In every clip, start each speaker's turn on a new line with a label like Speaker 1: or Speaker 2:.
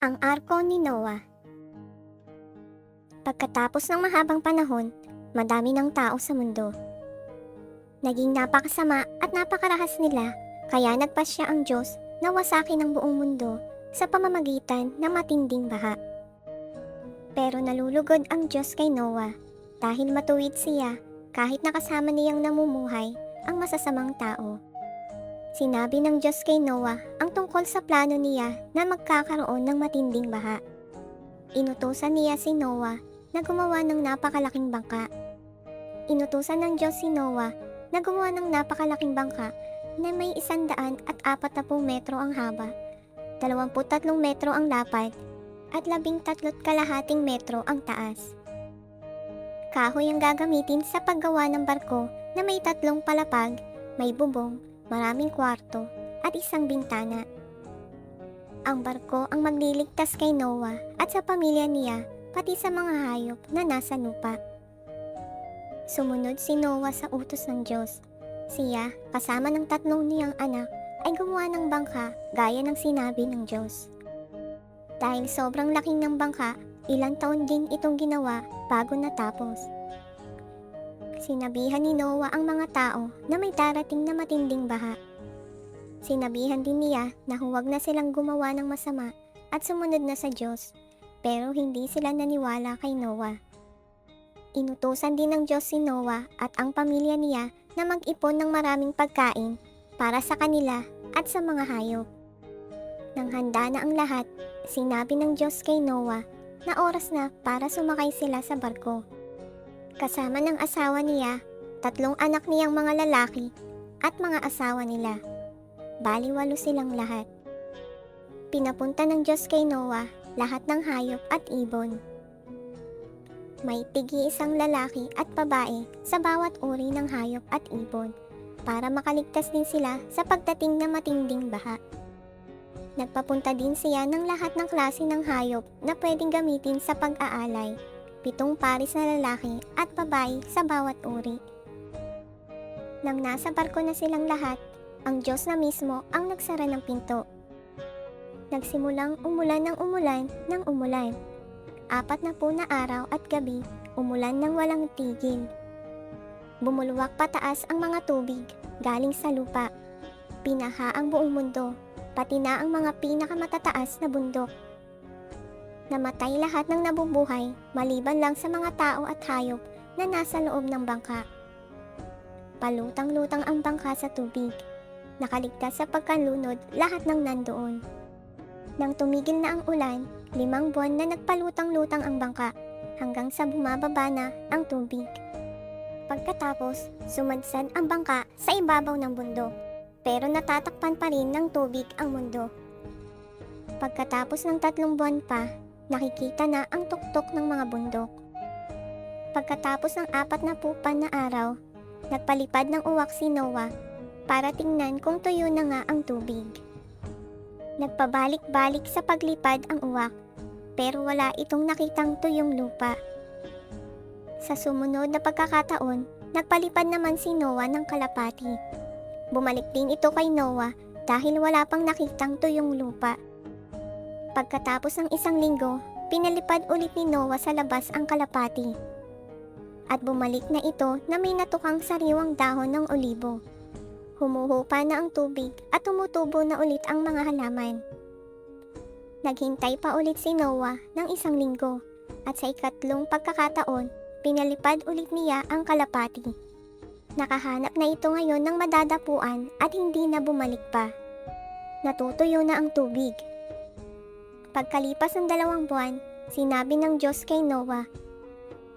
Speaker 1: Ang arko ni Noah Pagkatapos ng mahabang panahon, madami ng tao sa mundo. Naging napakasama at napakarahas nila, kaya nagpasya ang Diyos na wasakin ang buong mundo sa pamamagitan ng matinding baha. Pero nalulugod ang Diyos kay Noah dahil matuwid siya kahit nakasama niyang namumuhay ang masasamang tao. Sinabi ng Diyos kay Noah ang tungkol sa plano niya na magkakaroon ng matinding baha. Inutusan niya si Noah na gumawa ng napakalaking bangka. Inutusan ng Diyos si Noah na gumawa ng napakalaking bangka na may isandaan at apat na metro ang haba, 23 metro ang lapad, at labing tatlot kalahating metro ang taas. Kahoy ang gagamitin sa paggawa ng barko na may tatlong palapag, may bubong, maraming kwarto, at isang bintana. Ang barko ang magliligtas kay Noah at sa pamilya niya pati sa mga hayop na nasa lupa. Sumunod si Noah sa utos ng Diyos. Siya, kasama ng tatlong niyang anak, ay gumawa ng bangka gaya ng sinabi ng Diyos. Dahil sobrang laking ng bangka, ilang taon din itong ginawa bago natapos. Sinabihan ni Noah ang mga tao na may darating na matinding baha. Sinabihan din niya na huwag na silang gumawa ng masama at sumunod na sa Diyos, pero hindi sila naniwala kay Noah. Inutusan din ng Diyos si Noah at ang pamilya niya na mag-ipon ng maraming pagkain para sa kanila at sa mga hayop. Nang handa na ang lahat, sinabi ng Diyos kay Noah na oras na para sumakay sila sa barko. Kasama ng asawa niya, tatlong anak niyang mga lalaki at mga asawa nila. Baliwalo silang lahat. Pinapunta ng Diyos kay Noah lahat ng hayop at ibon. May tigi isang lalaki at babae sa bawat uri ng hayop at ibon para makaligtas din sila sa pagdating na matinding baha. Nagpapunta din siya ng lahat ng klase ng hayop na pwedeng gamitin sa pag-aalay, pitong paris na lalaki at babae sa bawat uri. Nang nasa barko na silang lahat, ang Diyos na mismo ang nagsara ng pinto. Nagsimulang umulan ng umulan ng umulan. Apat na po na araw at gabi, umulan ng walang tigil. Bumulwak pataas ang mga tubig galing sa lupa. Pinaha ang buong mundo, pati na ang mga pinakamatataas na bundok. Namatay lahat ng nabubuhay maliban lang sa mga tao at hayop na nasa loob ng bangka. Palutang-lutang ang bangka sa tubig. Nakaligtas sa pagkalunod lahat ng nandoon. Nang tumigil na ang ulan, limang buwan na nagpalutang-lutang ang bangka hanggang sa bumababa na ang tubig. Pagkatapos, sumadsad ang bangka sa ibabaw ng bundok, pero natatakpan pa rin ng tubig ang mundo. Pagkatapos ng tatlong buwan pa, nakikita na ang tuktok ng mga bundok. Pagkatapos ng apat na pupan na araw, nagpalipad ng uwak si Noah para tingnan kung tuyo na nga ang tubig. Nagpabalik-balik sa paglipad ang uwak, pero wala itong nakitang tuyong lupa. Sa sumunod na pagkakataon, nagpalipad naman si Noah ng kalapati. Bumalik din ito kay Noah dahil wala pang nakitang tuyong lupa. Pagkatapos ng isang linggo, pinalipad ulit ni Noah sa labas ang kalapati. At bumalik na ito na may natukang sariwang dahon ng olibo. Humuhupa na ang tubig at tumutubo na ulit ang mga halaman. Naghintay pa ulit si Noah ng isang linggo at sa ikatlong pagkakataon, pinalipad ulit niya ang kalapati. Nakahanap na ito ngayon ng madadapuan at hindi na bumalik pa. Natutuyo na ang tubig. Pagkalipas ng dalawang buwan, sinabi ng Diyos kay Noah,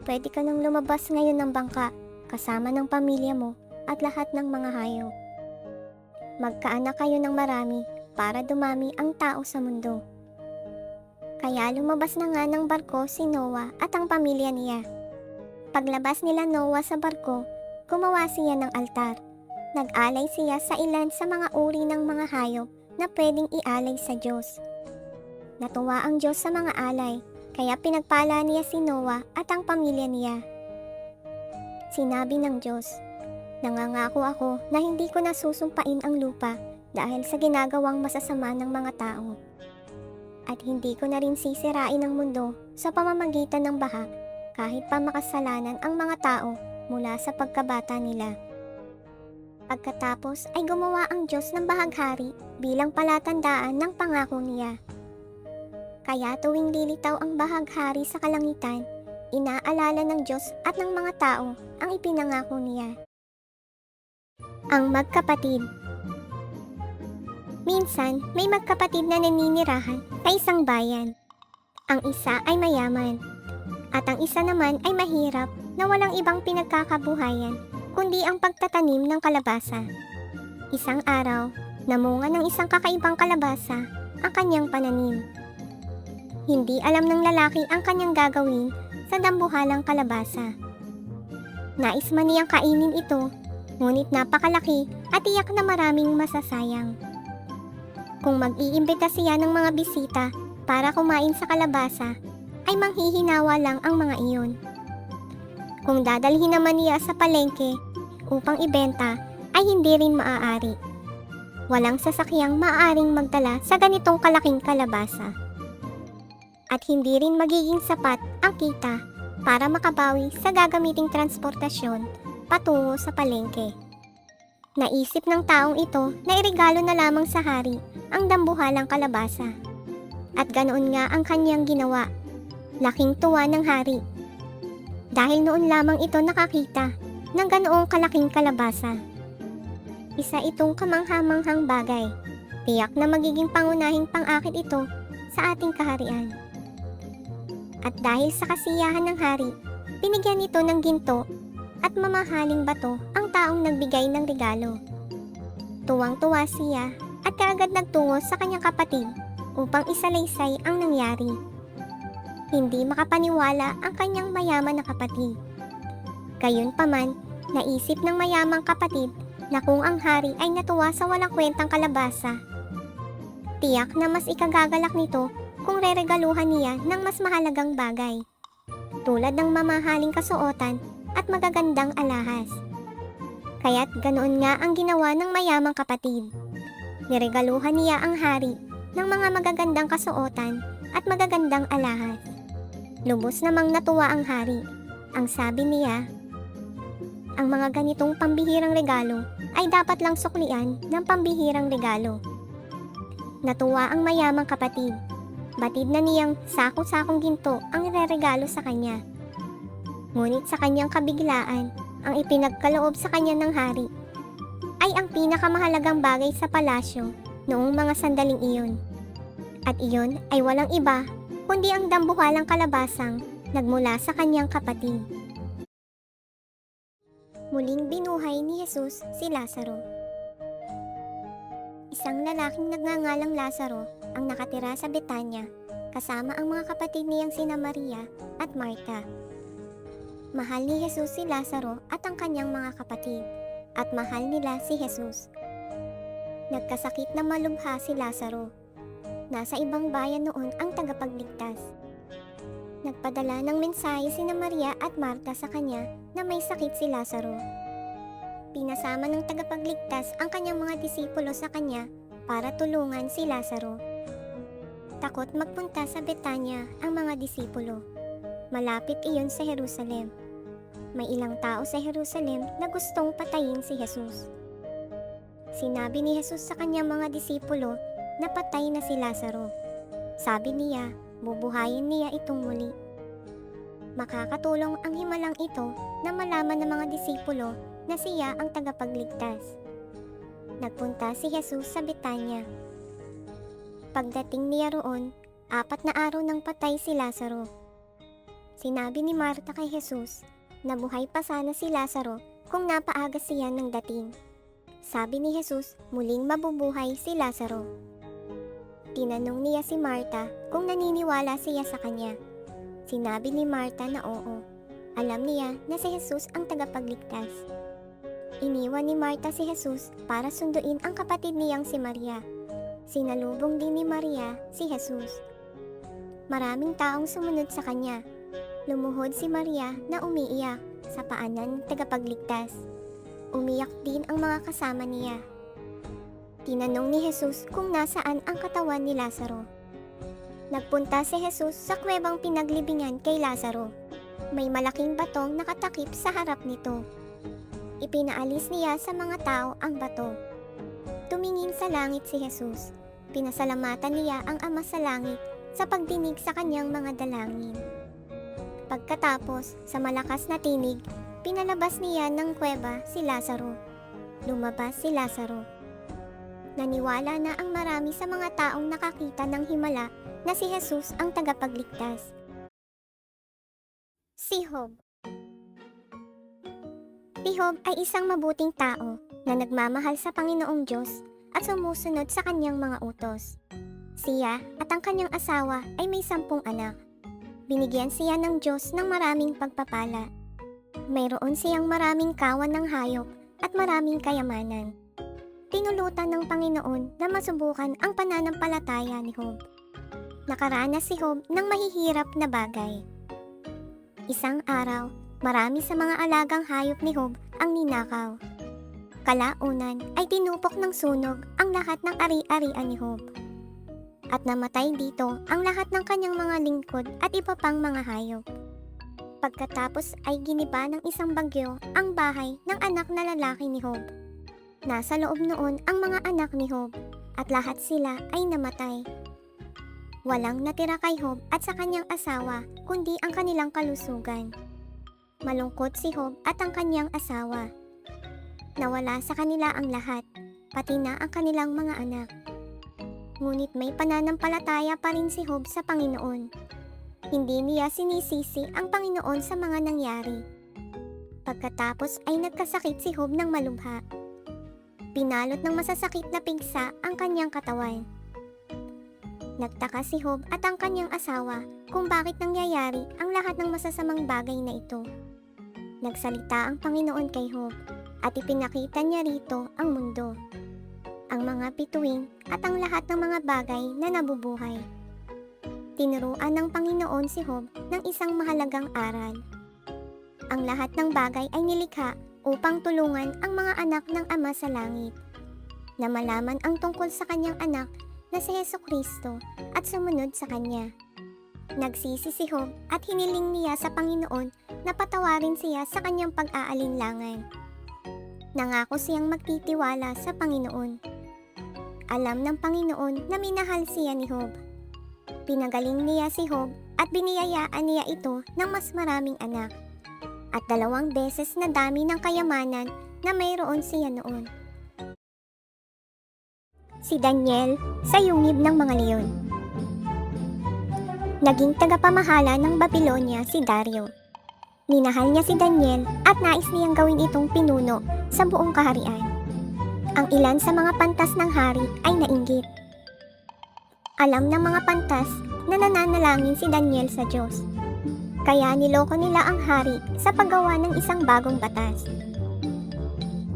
Speaker 1: Pwede ka nang lumabas ngayon ng bangka kasama ng pamilya mo at lahat ng mga hayop. Magkaanak kayo ng marami para dumami ang tao sa mundo. Kaya lumabas na nga ng barko si Noah at ang pamilya niya. Paglabas nila Noah sa barko, gumawa siya ng altar. Nag-alay siya sa ilan sa mga uri ng mga hayop na pwedeng ialay sa Diyos. Natuwa ang Diyos sa mga alay, kaya pinagpala niya si Noah at ang pamilya niya. Sinabi ng Diyos, Nangangako ako na hindi ko nasusumpain ang lupa dahil sa ginagawang masasama ng mga tao. At hindi ko na rin sisirain ang mundo sa pamamagitan ng baha kahit pa makasalanan ang mga tao mula sa pagkabata nila. Pagkatapos ay gumawa ang Diyos ng bahaghari bilang palatandaan ng pangako niya. Kaya tuwing lilitaw ang bahaghari sa kalangitan, inaalala ng Diyos at ng mga tao ang ipinangako niya. Ang magkapatid Minsan, may magkapatid na naninirahan sa isang bayan. Ang isa ay mayaman, at ang isa naman ay mahirap na walang ibang pinagkakabuhayan kundi ang pagtatanim ng kalabasa. Isang araw, namunga ng isang kakaibang kalabasa ang kanyang pananim. Hindi alam ng lalaki ang kanyang gagawin sa dambuhalang kalabasa. Nais man niyang kainin ito, ngunit napakalaki at tiyak na maraming masasayang. Kung mag-iimbita siya ng mga bisita para kumain sa kalabasa, ay manghihinawa lang ang mga iyon. Kung dadalhin naman niya sa palengke upang ibenta, ay hindi rin maaari. Walang sasakyang maaaring magdala sa ganitong kalaking kalabasa. At hindi rin magiging sapat ang kita para makabawi sa gagamiting transportasyon patungo sa palengke. Naisip ng taong ito na irigalo na lamang sa hari ang dambuhalang kalabasa. At ganoon nga ang kanyang ginawa. Laking tuwa ng hari. Dahil noon lamang ito nakakita ng ganoong kalaking kalabasa. Isa itong kamanghamanghang bagay. Tiyak na magiging pangunahing pang-akit ito sa ating kaharian. At dahil sa kasiyahan ng hari, binigyan ito ng ginto at mamahaling bato ang taong nagbigay ng regalo. Tuwang-tuwa siya at kaagad nagtungo sa kanyang kapatid upang isalaysay ang nangyari. Hindi makapaniwala ang kanyang mayaman na kapatid. Gayunpaman, naisip ng mayamang kapatid na kung ang hari ay natuwa sa walang kwentang kalabasa, tiyak na mas ikagagalak nito kung reregaluhan niya ng mas mahalagang bagay, tulad ng mamahaling kasuotan at magagandang alahas. Kaya't ganoon nga ang ginawa ng mayamang kapatid. Niregaluhan niya ang hari ng mga magagandang kasuotan at magagandang alahas. Lubos namang natuwa ang hari. Ang sabi niya, ang mga ganitong pambihirang regalo ay dapat lang suklian ng pambihirang regalo. Natuwa ang mayamang kapatid. Batid na niyang sako-sakong ginto ang ireregalo sa kanya. Ngunit sa kanyang kabiglaan, ang ipinagkaloob sa kanya ng hari ay ang pinakamahalagang bagay sa palasyo noong mga sandaling iyon. At iyon ay walang iba kundi ang dambuhalang kalabasang nagmula sa kanyang kapatid. Muling binuhay ni Jesus si Lazaro. Isang lalaking nagngangalang Lazaro ang nakatira sa Betanya kasama ang mga kapatid niyang sina Maria at Marta. Mahal ni Jesus si Lazaro at ang kanyang mga kapatid at mahal nila si Jesus. Nagkasakit na malubha si Lazaro. Nasa ibang bayan noon ang tagapagligtas. Nagpadala ng mensahe sina Maria at Marta sa kanya na may sakit si Lazaro. Pinasama ng tagapagligtas ang kanyang mga disipulo sa kanya para tulungan si Lazaro. Takot magpunta sa Betanya ang mga disipulo. Malapit iyon sa Jerusalem. May ilang tao sa Jerusalem na gustong patayin si Jesus. Sinabi ni Jesus sa kanyang mga disipulo na patay na si Lazaro. Sabi niya, bubuhayin niya itong muli. Makakatulong ang himalang ito na malaman ng mga disipulo na siya ang tagapagligtas. Nagpunta si Jesus sa Betanya. Pagdating niya roon, apat na araw nang patay si Lazaro. Sinabi ni Marta kay Jesus na buhay pa sana si Lazaro kung napaaga siya ng dating. Sabi ni Jesus, muling mabubuhay si Lazaro. Tinanong niya si Marta kung naniniwala siya sa kanya. Sinabi ni Marta na oo. Alam niya na si Jesus ang tagapagligtas. Iniwan ni Marta si Jesus para sunduin ang kapatid niyang si Maria. Sinalubong din ni Maria si Jesus. Maraming taong sumunod sa kanya. Lumuhod si Maria na umiiyak sa paanan ng tagapagligtas. Umiyak din ang mga kasama niya. Tinanong ni Jesus kung nasaan ang katawan ni Lazaro. Nagpunta si Jesus sa kuwebang pinaglibingan kay Lazaro. May malaking batong nakatakip sa harap nito. Ipinaalis niya sa mga tao ang bato. Sa langit si Jesus. Pinasalamatan niya ang Ama sa langit sa pagdinig sa kanyang mga dalangin. Pagkatapos, sa malakas na tinig, pinalabas niya ng kuweba si Lazaro. Lumabas si Lazaro. Naniwala na ang marami sa mga taong nakakita ng himala na si Jesus ang tagapagligtas. Si Job Si Job ay isang mabuting tao na nagmamahal sa Panginoong Diyos at sumusunod sa kanyang mga utos. Siya at ang kanyang asawa ay may sampung anak. Binigyan siya ng Diyos ng maraming pagpapala. Mayroon siyang maraming kawan ng hayop at maraming kayamanan. Tinulutan ng Panginoon na masubukan ang pananampalataya ni Job. Nakaranas si Job ng mahihirap na bagay. Isang araw, marami sa mga alagang hayop ni Job ang ninakaw. Kalaunan ay tinupok ng sunog ang lahat ng ari-arian ni Job. At namatay dito ang lahat ng kanyang mga lingkod at iba pang mga hayop. Pagkatapos ay giniba ng isang bagyo ang bahay ng anak na lalaki ni Job. Nasa loob noon ang mga anak ni Job at lahat sila ay namatay. Walang natira kay Job at sa kanyang asawa kundi ang kanilang kalusugan. Malungkot si Job at ang kanyang asawa. Nawala sa kanila ang lahat, pati na ang kanilang mga anak. Ngunit may pananampalataya pa rin si Job sa Panginoon. Hindi niya sinisisi ang Panginoon sa mga nangyari. Pagkatapos ay nagkasakit si Job ng malubha. Pinalot ng masasakit na pigsa ang kanyang katawan. Nagtaka si Job at ang kanyang asawa kung bakit nangyayari ang lahat ng masasamang bagay na ito. Nagsalita ang Panginoon kay Job at ipinakita niya rito ang mundo, ang mga bituin at ang lahat ng mga bagay na nabubuhay. Tinuruan ng Panginoon si Job ng isang mahalagang aral. Ang lahat ng bagay ay nilikha upang tulungan ang mga anak ng Ama sa Langit na malaman ang tungkol sa kanyang anak na si Yeso Kristo at sumunod sa Kanya. Nagsisi si Job at hiniling niya sa Panginoon na patawarin siya sa kanyang pag-aalinlangan. Nangako siyang magtitiwala sa Panginoon. Alam ng Panginoon na minahal siya ni Job. Pinagaling niya si Job at biniyayaan niya ito ng mas maraming anak. At dalawang beses na dami ng kayamanan na mayroon siya noon si Daniel sa yungib ng mga leon. Naging tagapamahala ng Babylonia si Dario. Minahal niya si Daniel at nais niyang gawin itong pinuno sa buong kaharian. Ang ilan sa mga pantas ng hari ay nainggit. Alam ng mga pantas na nananalangin si Daniel sa Diyos. Kaya niloko nila ang hari sa paggawa ng isang bagong batas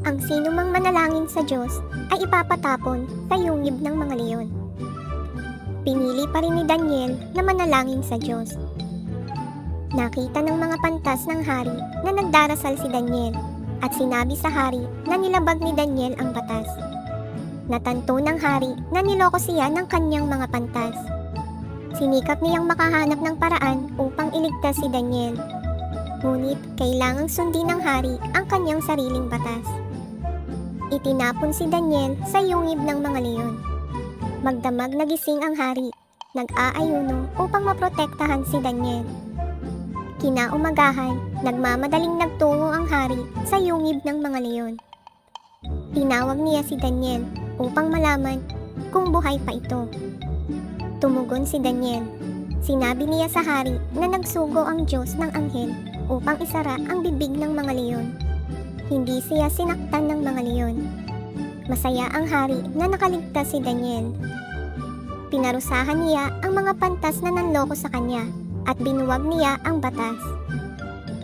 Speaker 1: ang sino mang manalangin sa Diyos ay ipapatapon sa yungib ng mga leon. Pinili pa rin ni Daniel na manalangin sa Diyos. Nakita ng mga pantas ng hari na nagdarasal si Daniel at sinabi sa hari na nilabag ni Daniel ang batas. Natanto ng hari na niloko siya ng kanyang mga pantas. Sinikap niyang makahanap ng paraan upang iligtas si Daniel. Ngunit kailangang sundin ng hari ang kanyang sariling batas. Itinapon si Daniel sa yungib ng mga leon. Magdamag nagising ang hari, nag-aayuno upang maprotektahan si Daniel. Kinaumagahan, nagmamadaling nagtungo ang hari sa yungib ng mga leon. Tinawag niya si Daniel upang malaman kung buhay pa ito. Tumugon si Daniel. Sinabi niya sa hari na nagsugo ang Diyos ng anghel upang isara ang bibig ng mga leon. Hindi siya sinaktan ng mga leon. Masaya ang hari na nakaligtas si Daniel. Pinarusahan niya ang mga pantas na nanloko sa kanya at binuwag niya ang batas.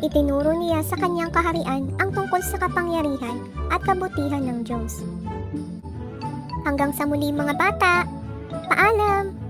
Speaker 1: Itinuro niya sa kanyang kaharian ang tungkol sa kapangyarihan at kabutihan ng Diyos. Hanggang sa muli mga bata, paalam!